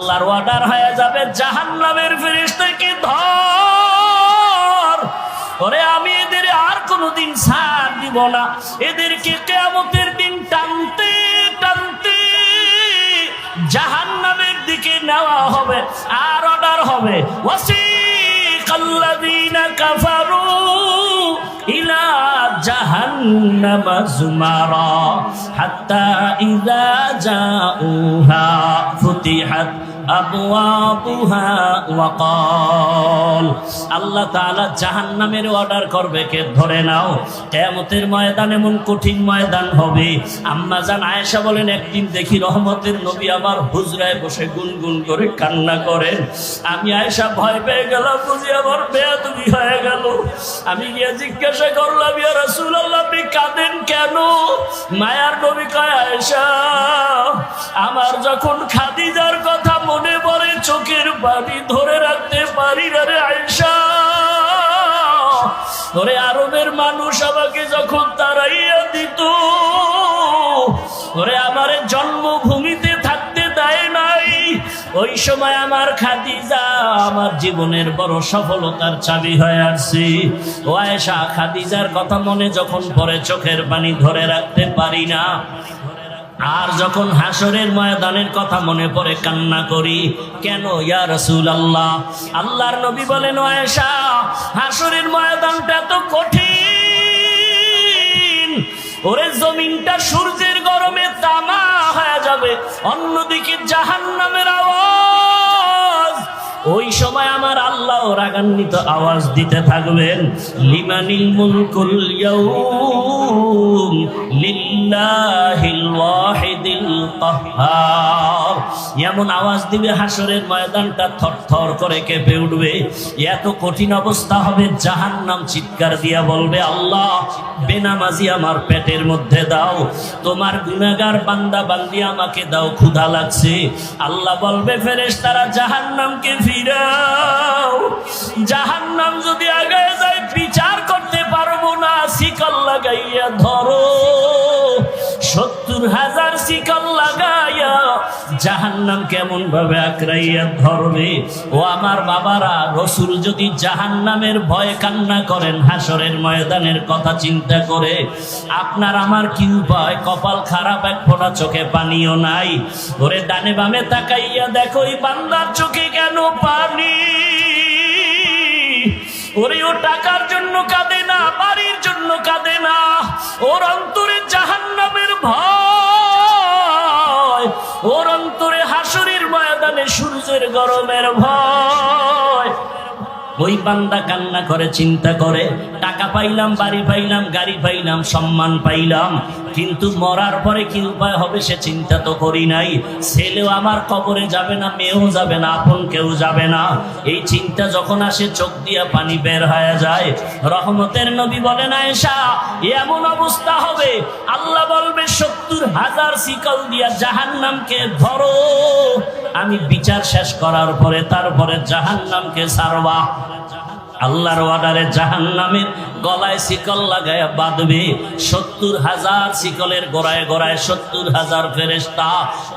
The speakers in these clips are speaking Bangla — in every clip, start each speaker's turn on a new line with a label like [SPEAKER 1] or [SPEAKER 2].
[SPEAKER 1] আল্লাহর অর্ডার হয়ে যাবে জাহান্নামের ফেরেশতাকে ধর। ওরে, আমি এদের আর কোনোদিন ছাড় দিব না। এদেরকে কেয়ামতের দিন টানতে টানতে জাহান্নামের দিকে নেওয়া হবে আর অর্ডার হবে। ওয়াসিকাল্লাযীনা কাফারু ইলা জাহান্নামা যুমারা হাত্তা ইযা জাউহা ফুতিহাত। আবওয়াবুহা ওয়া ক্বাল আল্লাহ তাআলা জাহান্নামের অর্ডার করবে, কে ধরে নাও। কিয়ামতের ময়দান এমন কঠিন ময়দান হবে। আম্মা জান আয়েশা বলেন, একদিন দেখি রহমতের নবী আমার হুজরায় বসে গুনগুন করে কান্না করেন। আমি আয়েশা ভয় পেয়ে গেলাম, বুঝি আমার বেয়াদবি হয়ে গেল। আমি গিয়ে জিজ্ঞাসা করলাম, ইয়া রাসূলুল্লাহ কাঁদেন কেন? মায়ার নবী কয়, আয়েশা, আমার যখন খাদিজার কথা মনে পড়ে চোখের পানি ধরে রাখতে পারি রে আয়েশা। ওরে আরবের মানুষ আমাকে যখন তারাইয়া দিত, ধরে আমার জন্মভূমিতে থাকতে দেয় নাই। ওই সময় আমার খাদিজা আমার জীবনের বড় সফলতার চাবি হয়ে আসছে। ও আয়েশা, খাদিজার কথা মনে যখন পরে চোখের পানি ধরে রাখতে পারি না। আর যখন হাসরের ময়দানের কথা মনে পড়ে কান্না করি, কেন ইয়া রসুল আল্লাহ আল্লাহর নবী বলেন আয়েশা, হাসরের ময়দানটা এত কঠিন। ওরে জমিনটা সূর্যের গরমে তামা হয়ে যাবে, অন্যদিকে জাহান্নামের আওয়াজ ওই সময় আমার আল্লাহ রাগান্বিত আওয়াজ দিতে থাকবেন লিমানিল মুলকুল ইয়াউম লিল্লাহিল ওয়াহিদ এমন আওয়াজ দিবে হাসরের ময়দানটা থরথর করে কেঁপে উঠবে। এত কঠিন অবস্থা হবে, জাহান্নাম চিৎকার দিয়া বলবে, আল্লাহ, বেনামাজি আমার পেটের মধ্যে দাও। তোমার গুনাহগার বান্দা বান্দি আমাকে দাও, ক্ষুধা লাগছে। আল্লাহ বলবে, ফেরেশতারা জাহান্নামকে ফিরাও। জাহান্নাম যদি আগে যায়, বিচার করতে পারব না, শিকল লাগাইয়া ধরো। সত্তর হাজার শিকল লাগাইয়া জাহান্নাম কেমন ভাবে আঁকড়াইয়া ধরবে? ও আমার বাবারা, রসুল যদি জাহান্নামের ভয়ে কান্না করেন হাসরের ময়দানের কথা চিন্তা করে, আপনার আমার কি উপায়? কপাল খারাপ, এক ফোঁটা চোখে পানিও নাই। ওরে ডানে বামে তাকাইয়া দেখো, এই বান্দার চোখে কেন পানি? ওরে ও টাকার জন্য কাঁদে না, বাড়ির জন্য কাঁদে না। ওর অন্তরে জাহান্নামের ভয়, ওর অন্তরে হাসুরির ময়দানে সূর্যের গরমের ভয়। ওই বান্দা কান্না করে, চিন্তা করে, টাকা পাইলাম, বাড়ি পাইলাম, গাড়ি পাইলাম, সম্মান পাইলাম কিন্তু মরার পরে কি উপায় হবে সে চিন্তা তো করি নাই। ছেলেও আমার কবরে যাবে না, মেয়েও যাবে না, আপন কেউ যাবে না। এই চিন্তা যখন আসে, চোখ দিয়া পানি বের হয়ে যায়। রহমতের নবী বলেন, আয়েশা, এমন অবস্থা হবে। আল্লাহ বলবে, সত্তর হাজার শিকল দিয়া জাহান্নামকে ধরো। আমি বিচার শেষ করার পরে, তারপরে জাহান্নামকে সারবা আল্লাহর অর্ডারে জাহান্নামের গলায় শিকল লাগায় বাঁধবে। সত্তর হাজার শিকলের গোড়ায় গোড়ায় সত্তর হাজার ফেরেস্তা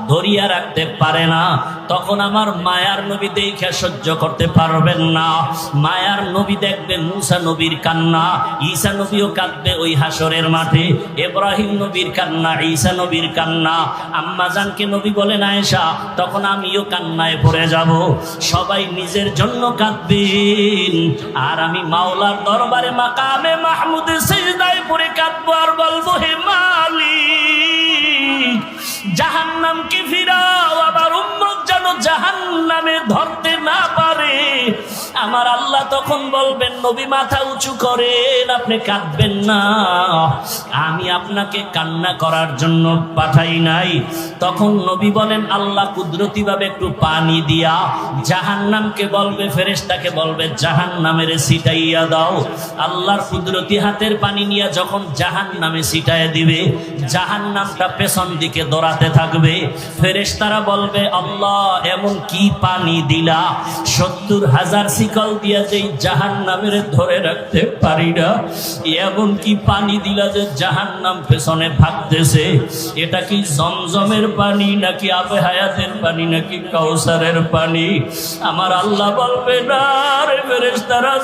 [SPEAKER 1] ধরিয়া রাখতে পারে না। তখন আমার মায়ার নবী দেখে সহ্য করতে পারবেন না। মায়ার নবী দেখবে মুসা নবীর কান্না, ঈসা নবীও কাঁদবে ওই হাসরের মাঠে। এব্রাহিম নবীর কান্না, ঈসা নবীর কান্না। আম্মাজানকে নবী বলেন আয়েশা তখন আমিও কান্নায় পড়ে যাব। সবাই নিজের জন্য কাঁদবেন। আর আমি মাওলার দরবারে মাকামে মাহমুদে সিজদায় পরে কাঁদবো আর বলব, হে মালিক, জাহান্নামকে ফিরাও, আবার উম্মত যেন জাহান্নামে ধরতে না পারে। আমার আল্লাহ তখন বলবেন, নবী, মাথা উঁচু করেন, আপনি কাঁদবেন না। আমি আপনাকে কান্না করার জন্য পাঠাই নাই। তখন নবী বলেন, আল্লাহ কুদরতি ভাবে একটু পানি দিয়া জাহান্নামকে বলবে, ফেরেশতাকে বলবে, জাহান্নামের সিটাইয়া দাও। আল্লাহর কুদরতি হাতের পানি নিয়ে যখন জাহান্নামে সিটায় দিবে, জাহান্নামটা পেছন দিকে দৌড়াতে থাকবে। ফেরেশতারা বলবে, আল্লাহ, এমন কি পানি দিলা? সত্তর হাজার শিকল দিয়া যেই জাহান নামের ধরে রাখতে পারি না, এমনকি পানি দিলা যে জাহান নাম পেছনে ভাগতেছে, এটা কি জমজমের পানি নাকি আবে হায়াতের পানি নাকি কাউসারের পানি? আমার আল্লাহ বলবে, না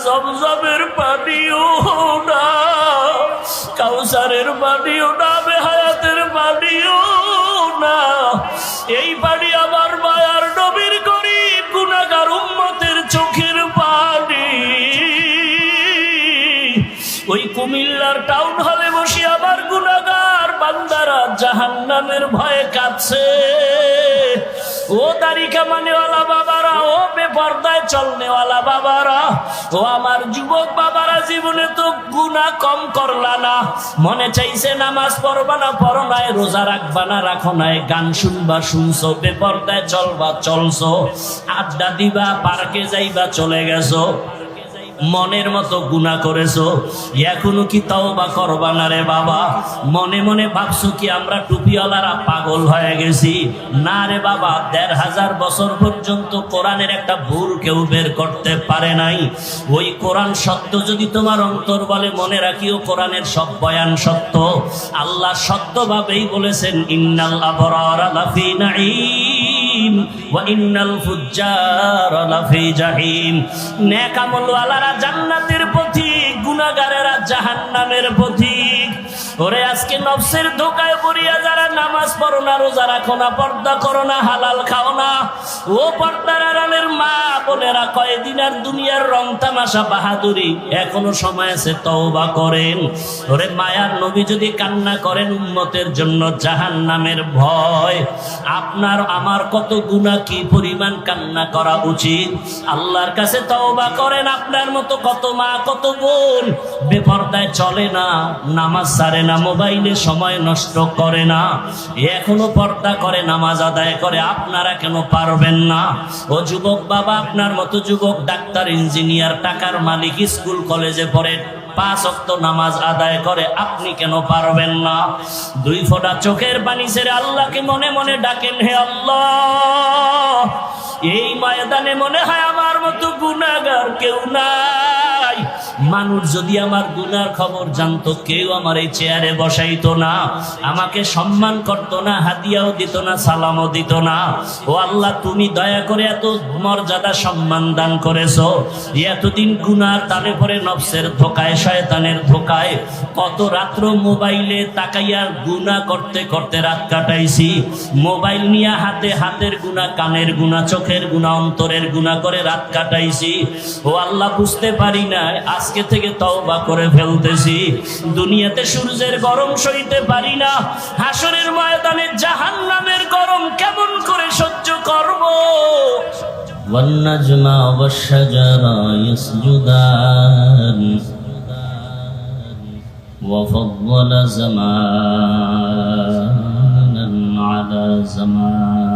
[SPEAKER 1] জমজমের পানিও না, কাউসারের পানিও না, আবে হায়াতের পানিও না। এই পানি আমার মায়ার নবীর জাহান্নামের ভয়ে কাঁদছে। ও তারিকা মানেওয়ালা বাবারা, ও বেপর্দায় চলনেওয়ালা বাবারা, ও আমার যুবক বাবারা, জীবনে তো গুণা কম করলা না। মনে চাইছে নামাজ পড়বা না পড়ো নাই, রোজা রাখবা না, রাখো নাই। গান শুনবা, শুনছো, বেপর্দায় চলবা, চলছো। আড্ডা দিবা, পার্কে যাইবা, চলে গেছো। মনের মতো গুণা করেছ? এখনও কি তাও বা করবা না রে বাবা? মনে মনে ভাবছ কি আমরা টুপিওয়ালারা পাগল হয়ে গেছি? না রে বাবা, দেড় হাজার বছর পর্যন্ত কোরআনের একটা ভুল কেউ বের করতে পারে নাই। ওই কোরআন সত্য যদি তোমার অন্তর বলে মনে রাখিও, কোরআনের সব বয়ান সত্য। আল্লাহ সত্যভাবেই বলেছেন, ইন্নাল আবরার লাফি নাঈম ওয়া ফুজ্জার লাফি জাহিম। নেক আমলওয়ালারা জান্নাতের গুনাহগারেরা জাহান্নামের পথিক ওরে আজকে নফসের ধোকায় পড়িয়া যারা নামাজ পড়ো না, রোজা রাখো না, পর্দা করো না, হালাল খাও না। ও পর্দার আড়ালের মা বোনেরা কয়েকদিন আর দুনিয়ার রং তামাশা বাহাদুরি, এখনও সময় আছে তওবা করেন। ওরে মায়ার নবী যদি কান্না করেন উম্মতের জন্য জাহান নামের ভয়। আপনার, আমার কত গুণা কি পরিমাণ কান্না করা উচিত? আল্লাহর কাছে তওবা করেন, আপনার মতো কত মা, কত বোন, বেপর্দায় চলে না, নামাজ সারে না, মোবাইলে সময় নষ্ট করে না। এখনও পর্দা করে, নামাজ আদায় করে, আপনারা কেন পারবেন না? ও যুবক বাবা, আপনার মতো যুবক, ডাক্তার, ইঞ্জিনিয়ার, টাকার মালিক, স্কুল, কলেজে পড়ে পাঁচ অক্ত নামাজ আদায় করে, আপনি কেন পারবেন না? দুই ফোটা চোখের পানি ছেড়ে আল্লাহকে মনে মনে ডাকেন, হে আল্লাহ! এই ময়দানে মনে হয় আমার মতো গুণাগার কেউ নাই। মানুষ যদি আমার গুনার খবর জানতো, কেউ আমার এই চেয়ারে বসাইতো না, আমাকে সম্মান করতো না, হাতিয়াও দিত না, সালামও দিত না। ও আল্লাহ, তুমি দয়া করে এত মর্যাদা সম্মান দান করেছ, এতদিন গুনার তালে পরে নফসের ধোকায়, শয়তানের ধোকায়, কত রাত্র মোবাইলে তাকাইয়া গুনা করতে করতে রাত কাটাইছি। মোবাইল নিয়ে হাতে, হাতের গুণা, কানের গুণা চোখের গুণা অন্তরের গুণা করে রাত কাটাইছি ও আল্লাহ বুঝতে পারি না আজকে থেকে তওবা করে ফেলতেছি দুনিয়াতে সূর্যের গরম সইতে পারি না হাসরের ময়দানে জাহান্নামের গরম কেমন করে সহ্য করব
[SPEAKER 2] والنجم والشجر يسجدان وفضل زمانا على زمان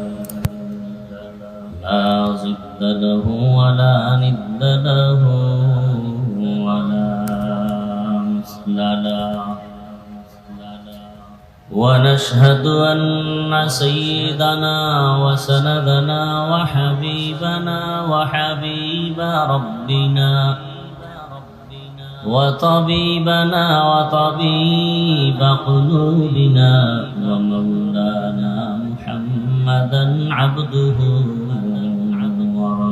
[SPEAKER 2] له ولا ند له ولا مثل له. ونشهد أن سيدنا وسندنا وحبيبنا وحبيب ربنا وطبيبنا وطبيب قلوبنا ومولانا محمدا عبده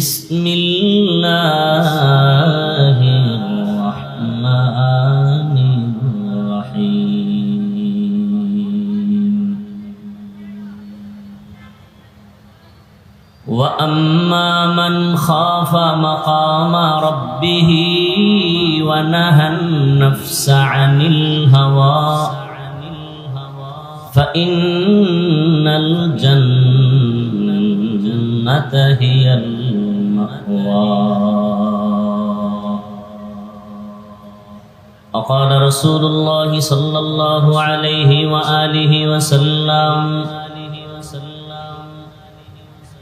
[SPEAKER 2] بسم الله الرحمن الرحيم. وأما من خاف مقام ربه ونهى النفس عن الهوى فإن الجنة هي المأوى وقال رسول الله صلى الله عليه وآله وسلم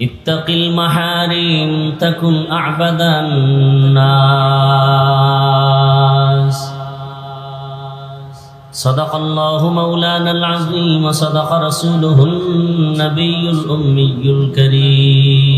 [SPEAKER 2] اتق المحارم تكن أعبد الناس. صدق الله مولانا العظيم وصدق رسوله النبي الأمي الكريم.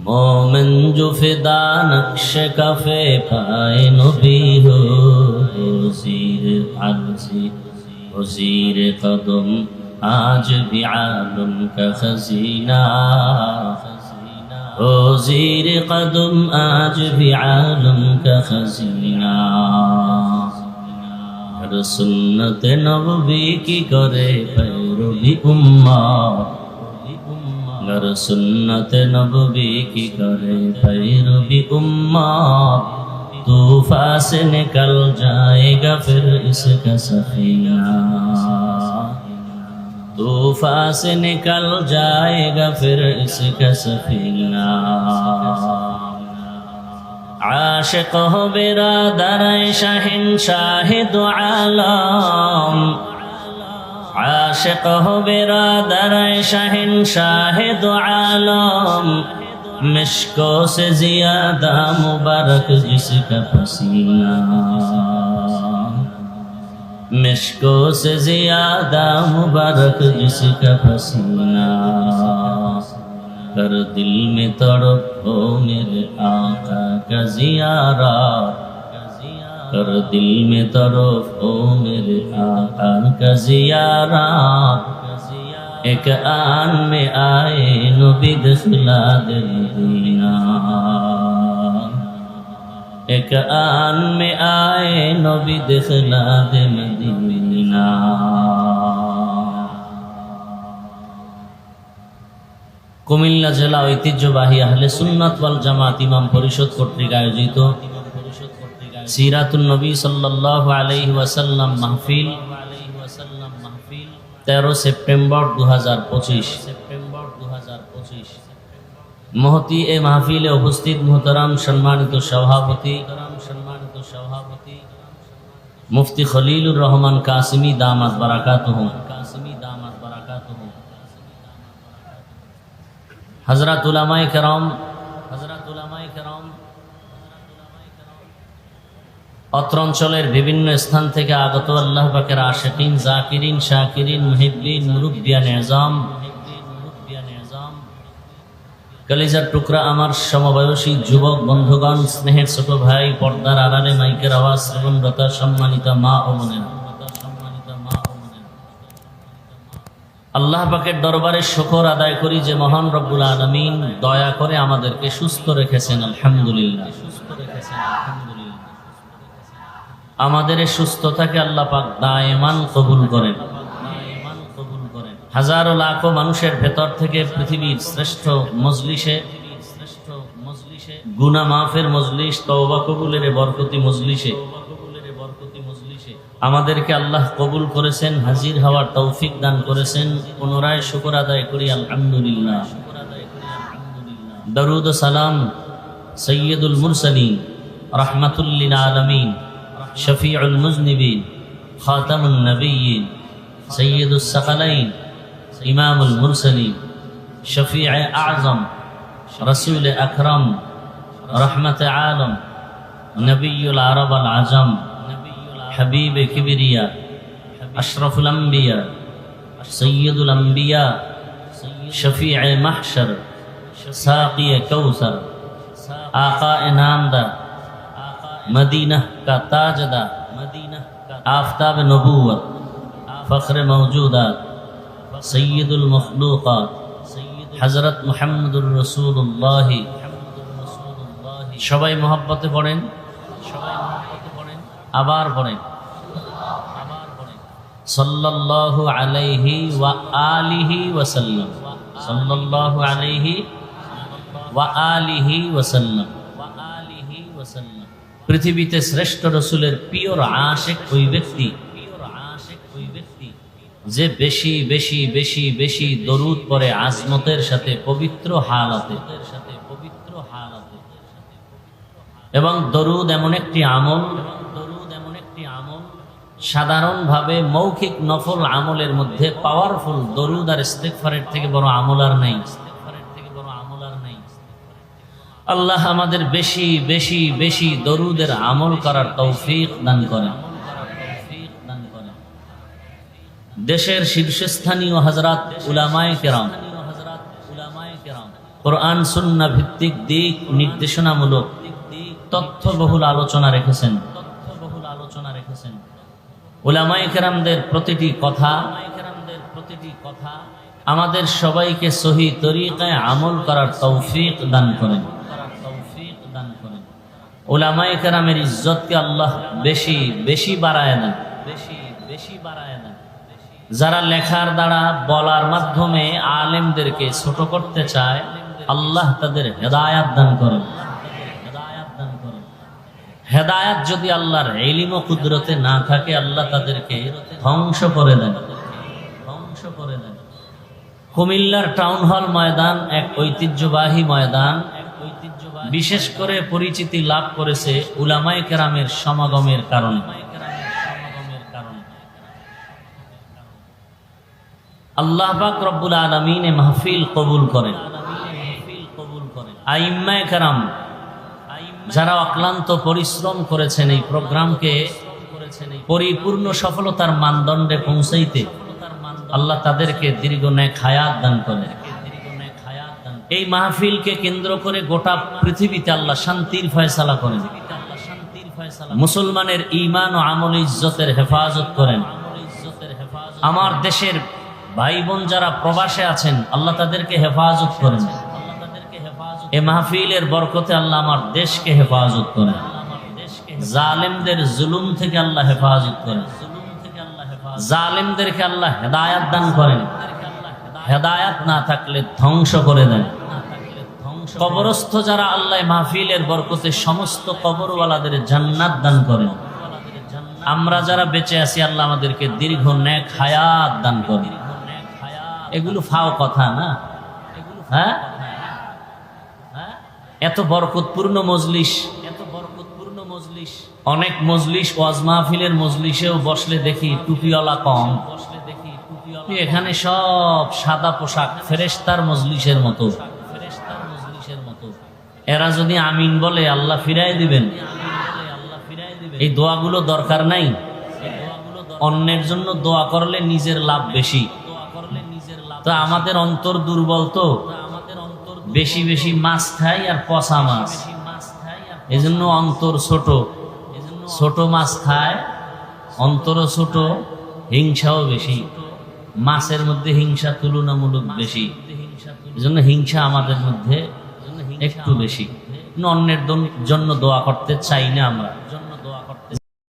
[SPEAKER 2] মোমেন জুফিদা নকশ কফে পায় নবী হো হুজির আনসি হুজির কদম আজ বি আলম কা খজিনা হুজির কদম আজ বি আলম কা খজিনা সুন্নত নবী কি করে পৈরবি উম্মা गर सुन्नत नबवी की करे पैरवी उम्मा तूफा से निकल जाएगा फिर इसका सफीना तूफा से निकल जाएगा फिर इसका सफीना आशिक हो बिरा दर शाहिन शाहिद आलम আশেক হবে রাদারায় শাহিন, শাহেদ আলম। মিশকো সে জিয়াদা মুবারক জিসকা পসিনা। মিশকো সে জিয়াদা মুবারক জিসকা পসিনা। কর দিল মে তড়প হো মেরে আকা কা জিয়ারা। کر دل میں طرف او میرے آقا کا زیارہ ایک آن میں آئے نبی دخلا دل مدینہ ایک آن میں آئے نبی دخلا دے مدینہ কুমিল্লা জেলা ঐতিহ্যবাহী আহলে সুন্নাত ওয়াল জামাত ইমাম পরিষদ কর্তৃক আয়োজিত সিরাতুন নবী সাল্লাল্লাহু আলাইহি ওয়াসাল্লাম মাহফিল তেরো সেপ্টেম্বর দু হাজার পঁচিশ। সেপ্টেম্বর দু হাজার পঁচিশ মহতি এ মাহফিলে উপস্থিত মোহতারাম সম্মানিত সভাপতি সম্মানিত সভাপতি মুফতি খলিলুর রহমান কাসিমি দামাত বারাকাত কাসিমি দামাত বারাকাত হজরত উলামায়ে কেরাম হজরত উলামায়ে কেরাম অত্র অঞ্চলের বিভিন্ন স্থান থেকে আগত আল্লাহ পাকের আশেকিন, জাকিরিন, শাকিরিন মুহিব্বিন মুরুব্বিয়ান এজাম কলিজার টুকরা আমার সমবয়সী যুবক বন্ধুগণ, স্নেহের ছোট ভাই, পর্দার আড়ালে মাইকের আওয়াজ শ্রবণরতা সম্মানিত মা ও মনেরা আল্লাহ পাকের দরবারে শকর আদায় করি যে মহান রব্বুল আলমিন দয়া করে আমাদেরকে সুস্থ রেখেছেন, আলহামদুলিল্লাহ। আমাদের সুস্থতাকে আল্লাহ পাক দায়মান কবুল করেন। হাজারো লাখো মানুষের ভেতর থেকে পৃথিবীর শ্রেষ্ঠ মজলিসে গুনা মাফের মজলিস, তওবা কবুলের বরকতি মজলিসে, আমাদেরকে আল্লাহ কবুল করেছেন, হাজির হওয়ার তৌফিক দান করেছেন। পুনরায় শুকর আদায় করি, আলহামদুলিল্লাহ। দরুদ সালাম সৈয়দুল মুরসলিন রহমাতুল্লিল আলমিন। شفيع المذنبين خاتم النبيين سيد الثقلين إمام المرسلين شفيع أعظم رسول أكرم رحمة عالم نبي العرب العجم حبيب كبرياء أشرف الأنبياء سيد الأنبياء شفيع محشر ساقي كوثر آقاء إنام मदीना का ताजदा मदीना आफ्ताब नबूवत फ़ख्र मौजूदात सैदुलमखलूक़ात হজরত মোহাম্মদুর রসুল্লাহ সবাই মহব্বতে পড়েন সবাই মহব্বতে পড়েন, আবার পড়েন। আবার পড়েন সাল্লাল্লাহু আলাইহি ওয়া আলিহি ওয়াসাল্লাম। সাল্লাল্লাহু আলাইহি ওয়া আলিহি ওয়াসাল্লাম ওয়া আলিহি ওয়াসাল্লাম। পৃথিবীতে শ্রেষ্ঠ রসুলের পিওর আশেক ওই ব্যক্তি। যে বেশি বেশি বেশি বেশি দরুদ পরে আজমতের সাথে পবিত্র হালাতে। এবং দরুদ এমন একটি আমল দরুদ এমন একটি আমল সাধারণভাবে মৌখিক নফল আমলের মধ্যে পাওয়ারফুল দরুদ আর ইস্তেগফারের থেকে বড় আমল আর নাই ইস্তেগফারের থেকে বড় আমল আর নাই আল্লাহ আমাদের বেশি বেশি বেশি দরুদের আমল করার তৌফিক দান করেন। দেশের শীর্ষস্থানীয় হজরত উলামায়ে কেরাম, কোরআন, সুন্না ভিত্তিক দিক নির্দেশনামূলক তথ্যবহুল আলোচনা রেখেছেন। তথ্যবহুল আলোচনা রেখেছেন উলামায়ে কেরামদের প্রতিটি কথা প্রতিটি কথা, আমাদের সবাইকে সহি তরিকায় আমল করার তৌফিক দান করেন। ওলামায়ে কেরামের ইজ্জতকে আল্লাহ বেশি বেশি বাড়ায় না। বেশি বেশি বাড়ায় না। যারা লেখার দ্বারা বলার মাধ্যমে আলেমদেরকে ছোট করতে চায়, আল্লাহ তাদের হেদায়াত দান করেন। হেদায়াত দান করেন। হেদায়াত যদি আল্লাহর এলিম ও কুদরতে না থাকে, আল্লাহ তাদেরকে ধ্বংস করে দেন। ধ্বংস করে দেন। কুমিল্লার টাউন হল ময়দান এক ঐতিহ্যবাহী ময়দান। বিশেষ করে পরিচিতি লাভ করেছে উলামায় কেরামের সমাগমের কারণে। আল্লাহ পাক রব্বুল আলমিন এ মাহফিল কবুল করেন। আইম্মায় কেরাম যারা অক্লান্ত পরিশ্রম করেছেন এই প্রোগ্রামকে পরিপূর্ণ সফলতার মানদণ্ডে পৌঁছাইতে আল্লাহ তাদেরকে দীর্ঘ ন্যাক হায়াত দান করেন। এই মাহফিলকে কেন্দ্র করে গোটা পৃথিবীতে আল্লাহ শান্তির ফয়সালা করেন মুসলমানের ইমান ও আমল ইজ্জতের হেফাজত করেন। আমার দেশের ভাই বোন যারা প্রবাসে আছেন, আল্লাহ তাদেরকে হেফাজত করেন। এ মাহফিলের বরকতে আল্লাহ আমার দেশকে হেফাজত করেন। জালেমদের জুলুম থেকে আল্লাহ হেফাজত করেন। জালেমদেরকে আল্লাহ হেদায়াত দান করেন। হেদায়াত না থাকলে ধ্বংস করে দেন। কবরস্থ যারা আল্লাহ মাহফিলের বরকতে সমস্ত কবরওয়ালাদের জান্নাত দান করেন। আমরা যারা বেঁচে আছি, আল্লাহ আমাদেরকে দীর্ঘ ন্যাক হায়াত দান করেন। এগুলো ফাও কথা না? হ্যাঁ? এত বরকতপূর্ণ মজলিস। এত বরকতপূর্ণ মজলিস অনেক মজলিস, ওয়াজ মাহফিলের মজলিসেও বসলে দেখি টুপিওয়ালা কম। বসলে দেখি এখানে সব সাদা পোশাক ফেরেস্তার মজলিসের মতো। এরা যদি আমিন বলে, আল্লাহ ফিরাই দিবেন। এই দোয়াগুলো দরকার নাই। অন্যের জন্য দোয়া করলে নিজের লাভ বেশি। তো আমাদের অন্তর দুর্বল তো। বেশি বেশি মাছ খাই আর পচা মাছ। এজন্য অন্তর ছোট। ছোট মাছ খায়, অন্তরও ছোট, হিংসাও বেশি। মাছের মধ্যে হিংসা তুলনামূলক বেশি। এজন্য হিংসা আমাদের মধ্যে একটু বেশি। অন্যের জন্য দোয়া করতে চাই না আমরা।